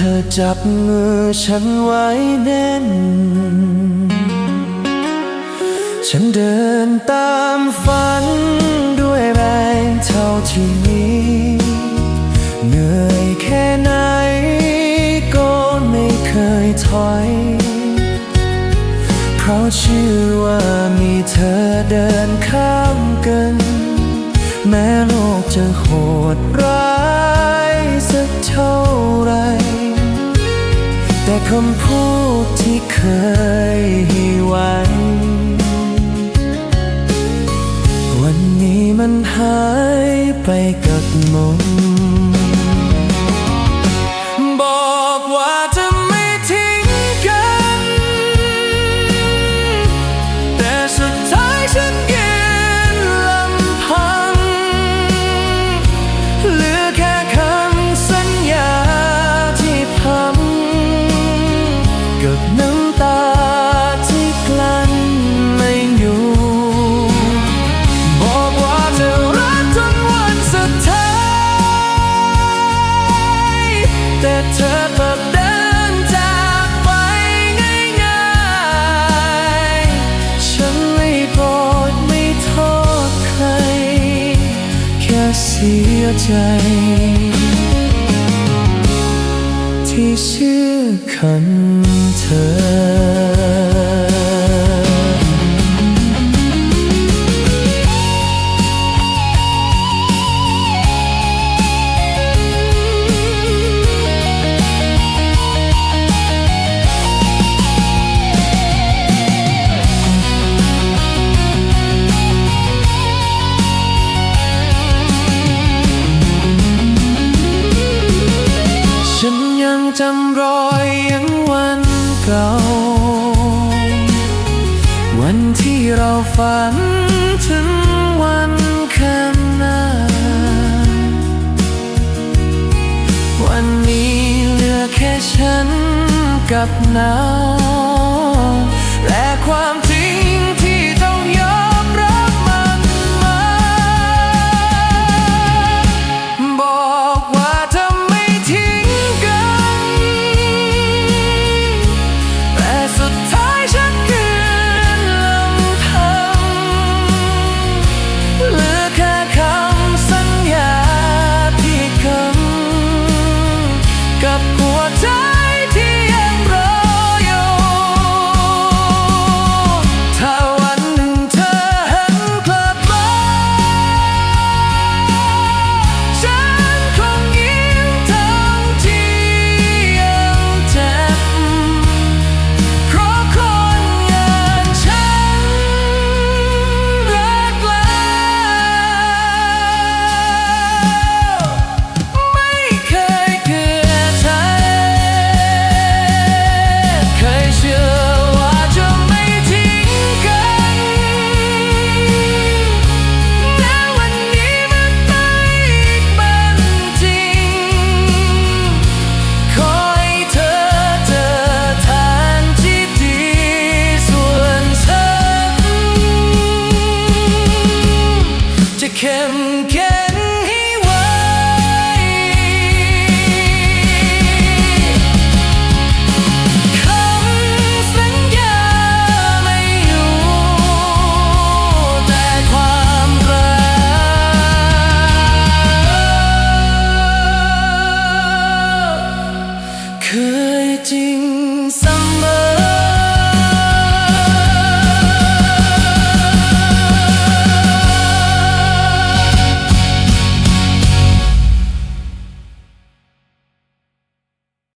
ธอจับมือฉันไว้แน่น ฉันเดินตามฝันด้วยแรงเท่าที่มีเหนื่อยแค่ไหนก็ไม่เคยถอย เพราะเชื่อว่ามีเธอเดินข้ามกัน แม้โลกจะโหดร้าย แต่คำพูดที่เคยให้ไว้ วันนี้มันหายไปกับลมบ ใจ ที่เชื่อคำเธอ จำรอยยังวันเก่า วันที่เราฝันถึงวันข้างหน้า วันนี้เหลือแค่ฉันกับหน้ำและความ